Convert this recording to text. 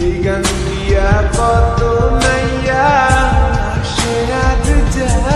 এই গান দিয়া কত নাইয়া সে যায়